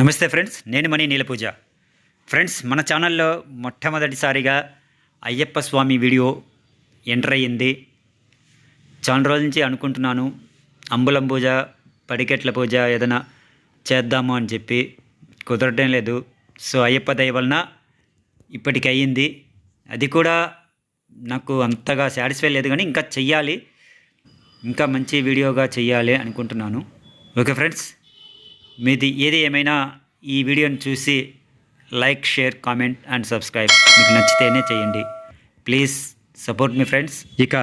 నమస్తే ఫ్రెండ్స్ నేను మణి నీలపూజ. ఫ్రెండ్స్ మన ఛానల్లో మొట్టమొదటిసారిగా అయ్యప్ప స్వామి వీడియో ఎంటర్ అయ్యింది. చాలా రోజుల నుంచి అనుకుంటున్నాను అంబులం పూజ పడికెట్ల పూజ ఏదైనా చేద్దాము అని చెప్పి కుదరటం లేదు. సో అయ్యప్ప దయ వలన ఇప్పటికి అయ్యింది. అది కూడా నాకు అంతగా సాటిస్ఫై లేదు కానీ ఇంకా చెయ్యాలి. ఇంకా మంచి వీడియోగా చెయ్యాలి అనుకుంటున్నాను. ఓకే ఫ్రెండ్స్ మీది ఏది ఏమైనా ఈ వీడియోని చూసి like share comment and subscribe మీకు నచ్చితేనే చేయండి. ప్లీజ్ సపోర్ట్ మీ ఫ్రెండ్స్. ఇక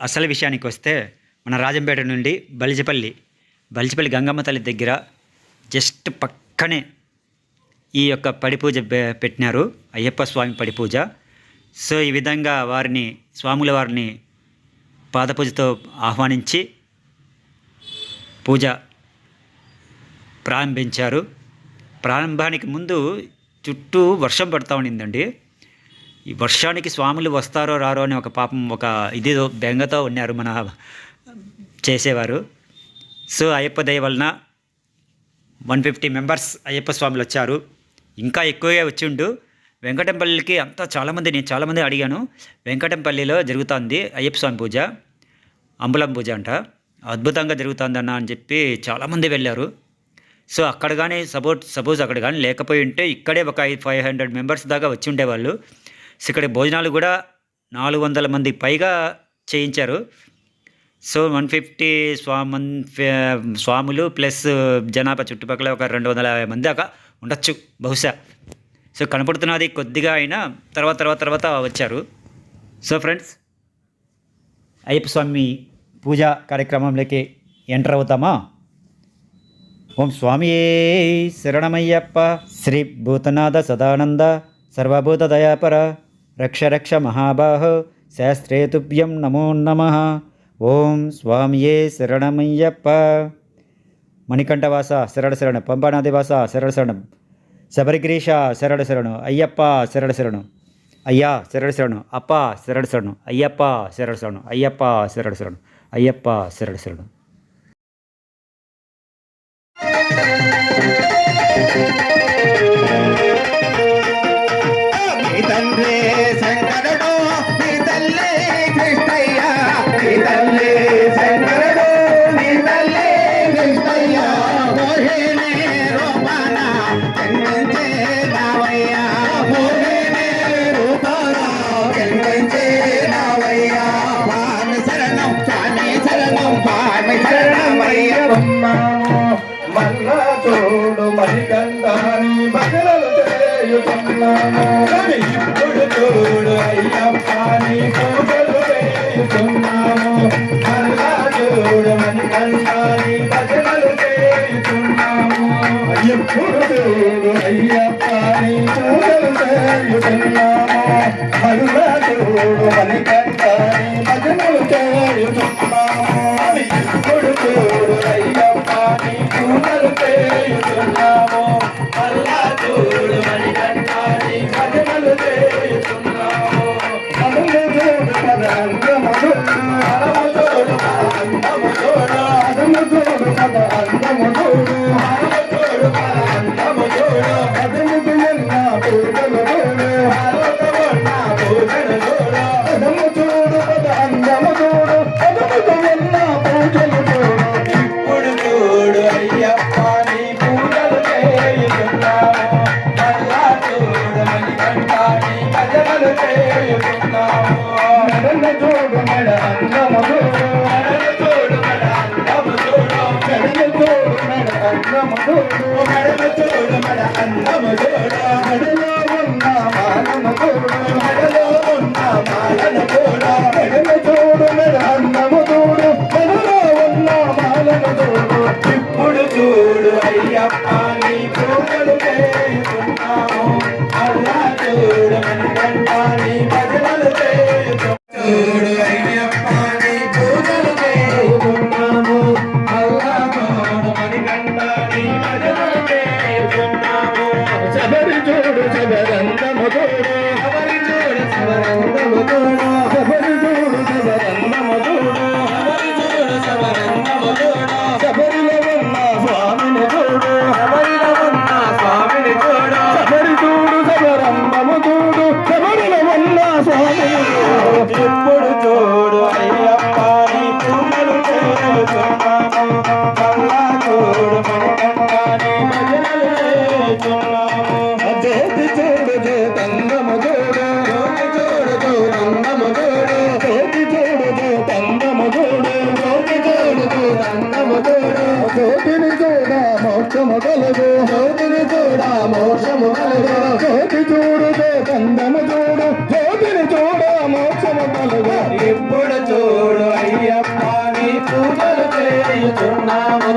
అసలు విషయానికి వస్తే మన రాజంపేట నుండి బలిజపల్లి బలిజపల్లి గంగమ్మ తల్లి దగ్గర జస్ట్ పక్కనే ఈ యొక్క పడి పూజ పెట్టినారు అయ్యప్ప స్వామి పడిపూజ. సో ఈ విధంగా వారిని స్వాముల వారిని పాదపూజతో ఆహ్వానించి పూజ ప్రారంభించారు. ప్రారంభానికి ముందు చుట్టూ వర్షం పడతా ఉండిందండి. ఈ వర్షానికి స్వాములు వస్తారో రారో అని ఒక పాపం ఒక ఇది బెంగతో ఉన్నారు మన చేసేవారు. సో అయ్యప్ప దయ వలన వన్ ఫిఫ్టీ మెంబర్స్ అయ్యప్ప స్వాములు వచ్చారు. ఇంకా ఎక్కువగా వచ్చిండు వెంకటంపల్లికి అంతా చాలామంది నేను చాలామంది అడిగాను. వెంకటంపల్లిలో జరుగుతుంది అయ్యప్ప స్వామి పూజ. అంబులం పూజ అంట. అద్భుతంగా జరుగుతుందన్న అని చెప్పి చాలామంది వెళ్ళారు. సో అక్కడ కానీ సపోర్ట్ సపోజ్ అక్కడ కానీ లేకపోయి ఉంటే ఇక్కడే ఒక ఫైవ్ హండ్రెడ్ మెంబర్స్ దాకా వచ్చి ఉండేవాళ్ళు. సో ఇక్కడ భోజనాలు కూడా నాలుగు వందల మంది పైగా చేయించారు. సో వన్ ఫిఫ్టీ స్వామన్ స్వాములు ప్లస్ జనాభా చుట్టుపక్కల ఒక రెండు వందల యాభై మంది దాకా ఉండొచ్చు బహుశా. సో కనపడుతున్నది కొద్దిగా అయినా తర్వాత తర్వాత తర్వాత వచ్చారు. సో ఫ్రెండ్స్ అయ్యప్ప స్వామి పూజా కార్యక్రమంలోకి ఎంటర్ అవుతామా? ఓం స్వామియే శరణమయ్యప్ప. శ్రీ భూతనాథ సదానంద సర్వభూత దయాపర. రక్ష రక్ష మహాబాహో. శాస్త్రేతుభ్యం నమో నమ. ఓం స్వామియే శరణమయ్యప్ప. మణికంఠవాస శరణ శరణ. పంపానాదివాస శరణ శరణం. శబరిగిరీష శరణ శరణు. అయ్యప్ప శరణ శరణు. అయ్యా శరణ శరణు. అప్ప శరణ శరణు. అయ్యప్ప శరణ శరణు. అయ్యప్ప శరణ శరణు. అయ్యప్ప శరణ శరణు. తండ్రి శంకరుడు I'm coming, I'm coming, కలుగు జ్యోతిని చూడ మోక్షము కలుగు. జ్యోతి చూడు కందము చూడు జ్యోతిని చూడ మోక్షము కలుగు. ఇప్పుడు చూడు అయ్యప్ప నీ పూజలు చేయుచున్నాము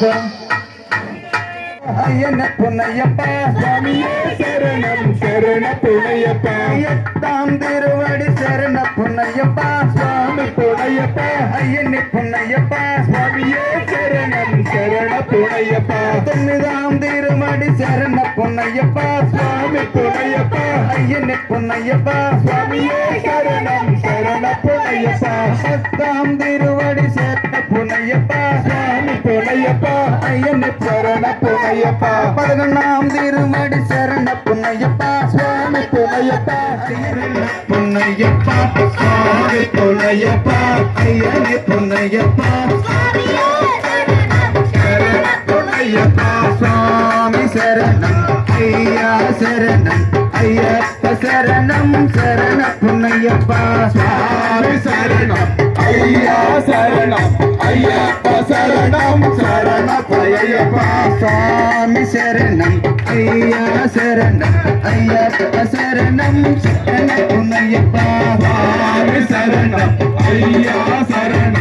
అయ్యప్ప అయ్యన్న పున్నయ్యప్ప స్వామియే శరణం శరణ పుణయ్యప్ప ఎత్తాం తిరువడి శరణ పున్నయ్యప్ప స్వామి சுவாமி துணையப்பா ஐயனி புண்ணையப்பா சுவாமியே சரணம் சரண புணையப்பா தொன்னிதாம் திருமடி சரண புண்ணையப்பா சுவாமி துணையப்பா ஐயனி புண்ணையப்பா சுவாமியே சரணம் சரண புணையப்பா சத்தாம் திருவடி சேர்த்த புனையப்பா சுவாமி துணையப்பா ஐயனி சரண புணையப்பா பதினொன்னாம் திருமடி சரண புண்ணையப்பா పునయ్యప్ప శరణ పునయ్యప్ప స్వామి పునయ్యప్ప అయ్యన్న పునయ్యప్ప శరణ పునయ్యప్ప స్వామి శరణం అయ్యా శరణం అయ్యప్ప శరణం శరణ పునయ్యప్ప స్వామి శరణం అయ్యా శరణం అయ్యప్ప శరణం శరణ అయ్యప్ప స్వామి శరణం అయ్యా శరణం అయ్యప్ప శరణం శరణ పునయ్యప్ప స్వామి శరణం అయ్యా శరణం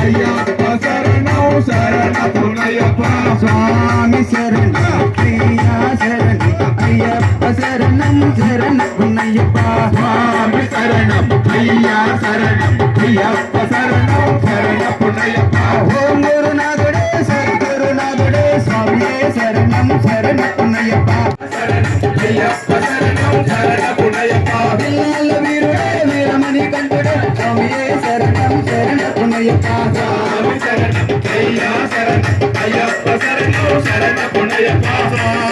అయ్యప్ప శరణం శరణ పునయ్యప్ప స్వామి శరణం అయ్యా శరణం అయ్యప్ప శరణం శరణ పునయ్యప్ప స్వామి శరణం అయ్యా శరణం అయ్యప్ప శరణం శరణ పునయ్యప్ప ఓం గురునాథుడే సద్గురునాథుడే స్వామియే శరణం శరణ పునయ్యప్ప అయ్యప్ప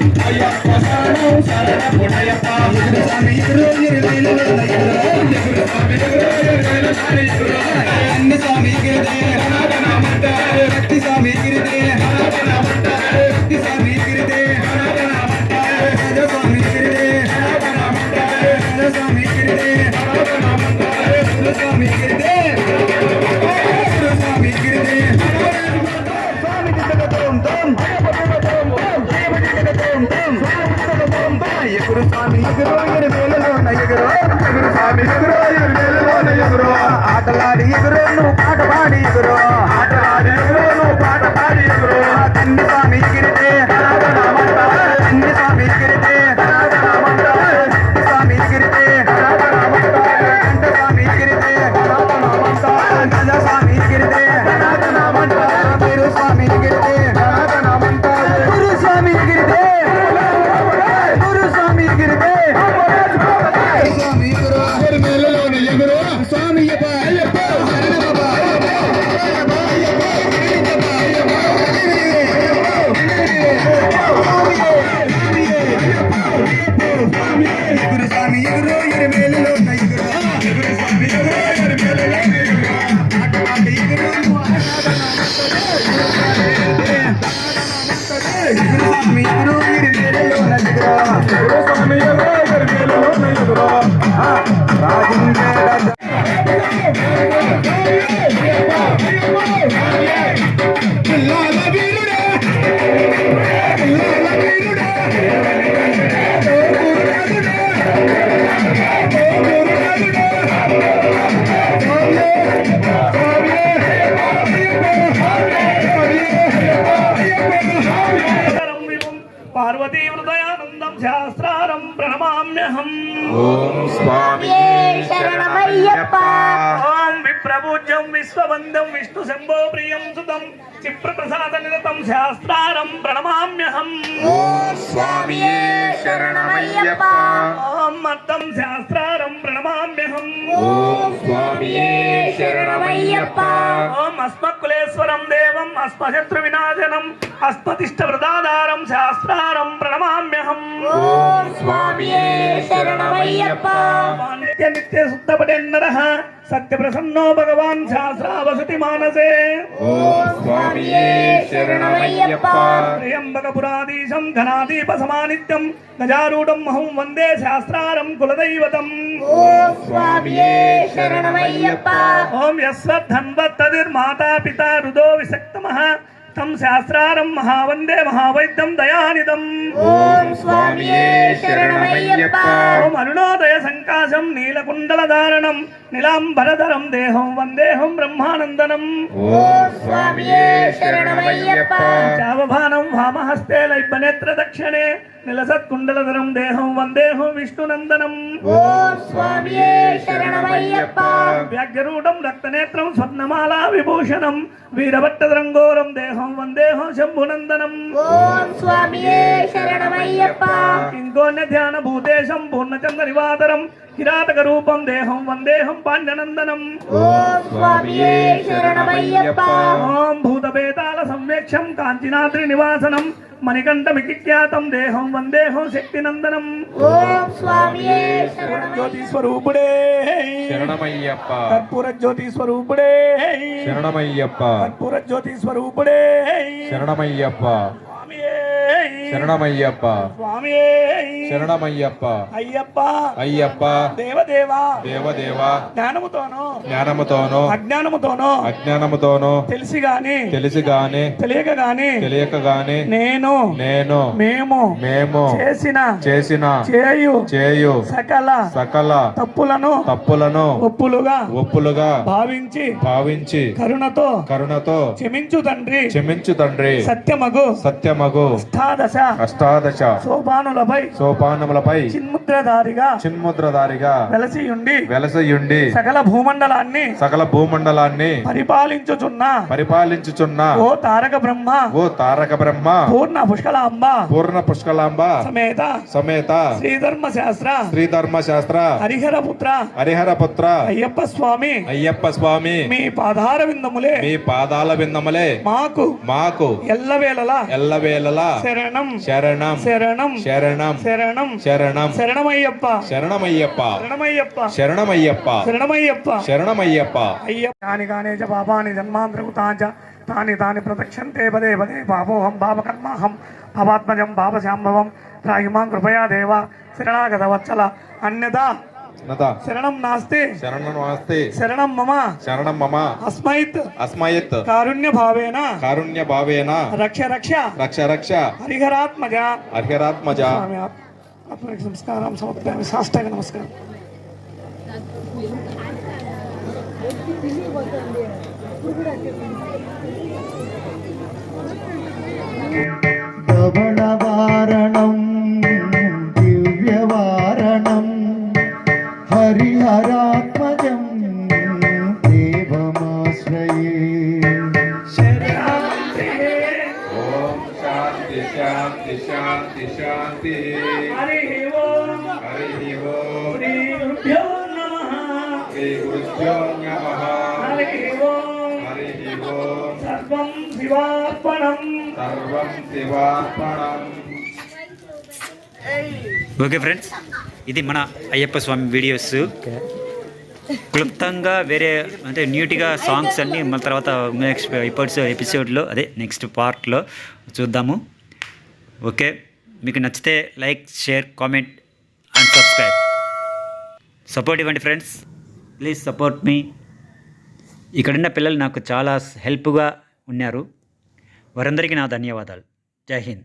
పునయ్యప్ప స్వామి శరణం అయ్యా శరణం అయ్యప్ప శరణం శరణ పునయ్యప్ప పిల్లల వీరుడే వీరుని కంఠుడే స్వామియే శరణం శరణ పునయ్యప్ప స్వామి శరణం అయ్యా శరణం అయ్యప్ప శరణం శరణ పునయ్యప్ప ఎదురు స్వామి ఎదురు ఎదురు ఎదురు ఎదురు స్వామి ఎదురు ఎదురు స్వామి ఎదురు అన్ని స్వామి గిరిదే హనగనమంటారు భక్తి స్వామి గిరిదే హనగనమంటారు భక్తి స్వామి ఎగురు స్వామి ఎగురు ఎగురు వేలలో ఎగురు ఎగురు స్వామి ఎగురు ఎగురు వేలలో ఎగురు ఆటలాడి ఎగురు నువ్వు ఓం విప్రపూజ్యం విశ్వవందం విష్ణు శంభో ప్రియం సుతం చిప్రప్రసాద నిరతం శాస్త్రారం ప్రణమామ్యహం. ఓం స్వామి శరణమయ్యప్ప. ఓం మత్తం శాస్త్రారం ప్రణమామ్యహం. ఓం స్వామి శరణమయ్యప్ప. ఓం అస్మత్కులేశ్వరం దేవం అస్మశత్రు వినాశనం అస్మతిష్ట ప్రదాదారం శాస్త్రారం ప్రణమామ్యహం. ఓం స్వామి శరణమయ్యప్ప. నిత్య నిత్య శుద్ధపటెన్నర సత్య ప్రసన్నో భగవాన్ శాస్త్రావసతి మానసే. ఓం స్వామి శరణమయ్యప్ప. త్రయంబక పురాధీశం ఘనాదీప సమానిత్యం గజారూఢం మహం వందే శాస్త్రారం కులదైవతం. ఓం యస్వద్ధన్వత్తదిర్మాతా పితా రుదో విసక్తమః తం శాస్త్రారం మహావందే మహావైద్యం దయానిదం ఓం స్వామి శరణమయ్యప్ప ఓం అరుణోదయ సంకాశం నీలకుండలధారణం నీలాంబరధరం దేహం వందేహం బ్రహ్మానందనం చావభానం వామహస్తే లైబ్బనేత్ర దక్షిణే నిలసత్కుండలధరం దేహం వందేహం విష్ణునందనం. వ్యాఘ్యరూఢం రక్తనేత్రం స్వర్ణమాలా విభూషణం. వీరభట్టరంగోరం దేహం వందేహం శంభునందనం. ఇంకోన్య ధ్యాన భూతేశం పూర్ణచంద్ర నివాతరం కిరాతక రూపం దేహం వందేహం పాండ్యనందనం ఓం ఓం భూతపేతాల సంవేక్షం కాంచనాద్రి నివాసనం. మణికంఠమిఖ్యాతం దేహం వందేహం శక్తినందనం. స్వామి శరణమయ్యప్ప జ్యోతి స్వరూపుడే శరణమయ్యప్ప. కర్పూర జ్యోతి స్వరూపుడే శరణమయ్యప్ప. కర్పూర జ్యోతి స్వరూపుడే శరణమయ్యప్ప. శరణమయ్యప్ప. శరణమయ్యప్ప. అయ్యప్ప. అయ్యప్ప. దేవదేవా. దేవదేవ. జ్ఞానముతోనో. జ్ఞానముతోనూ. అజ్ఞానముతోనో. అజ్ఞానముతోనూ. తెలిసి గాని. తెలిసి గాని. తెలియక గాని. తెలియక గాని. నేను. నేను. మేము. మేము. చేసిన. చేసిన. చేయు. చేయు. సకల. సకల. తప్పులను. తప్పులను. ఒప్పులుగా. ఒప్పులుగా. భావించి. భావించి. కరుణతో. కరుణతో. క్షమించు తండ్రి. క్షమించు తండ్రి. సత్యమగు. సత్యమగు. అష్టాదశ అష్టాదశ సోపానులపై సోపానములపై చిన్ముద్రధారిగా చిన్ముద్రధారిగా వెలసియుండి వెలసయుండి సకల భూమండలాన్ని సకల భూమండలాన్ని పరిపాలించుచున్న పరిపాలించుచున్న ఓ తారక బ్రహ్మ ఓ తారక బ్రహ్మ పూర్ణ పుష్కలాంబ పూర్ణ పుష్కలాంబ సమేత సమేత శ్రీధర్మ శాస్త్ర శ్రీధర్మ శాస్త్ర హరిహర పుత్ర హరిహర పుత్ర అయ్యప్ప స్వామి అయ్యప్ప స్వామి మీ పాదార విందములే మీ పాదాల బిందములే మాకు మాకు ఎల్లవేళలా ఎల్లవేళలా శరణం శరణం. శరణం. శరణం. శరణం. శరణం. శరణమయ్యప్ప. శరణమయ్యప్ప. శరణమయ్యప్ప. శరణమయ్యప్ప. శరణమయ్యప్ప. శరణమయ్యప్ప. అయ్యప్ప. కాని చ పాపాని జన్మాంతరకృతాంచ తాని తాని ప్రదక్షంతే పదే పదే పాపోహం పాపకర్మాహం పాపాత్మజం పాపశాంభవం. రాహిమాం కృపయా దేవ. శరణాగత వత్సల అన్యదా నత శరణం నాస్తి శరణం నాస్తి శరణం మమ శరణం మమ అస్మైత్ అస్మయత్ కారుణ్య భావేన కారుణ్య భావేన రక్ష రక్ష రక్ష రక్ష హరిహరాత్మజ అర్హరాత్మజ స్వామి ఆత్మ- ఆత్మకి సంస్కారం ఓకే ఫ్రెండ్స్ ఇది మన అయ్యప్ప స్వామి వీడియోస్ క్లుప్తంగా వేరే అంటే న్యూట్గా సాంగ్స్ అన్నీ మన తర్వాత నెక్స్ట్ ఎపిసోడ్స్ ఎపిసోడ్లో అదే నెక్స్ట్ పార్ట్లో చూద్దాము. ఓకే మీకు నచ్చితే like share comment and subscribe support ఇవ్వండి ఫ్రెండ్స్ ప్లీజ్ సపోర్ట్ మీ ఇక్కడున్న పిల్లలు నాకు చాలా హెల్ప్గా ఉన్నారు. వారందరికీ నా ధన్యవాదాలు. జై హింద్.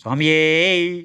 స్వామియే.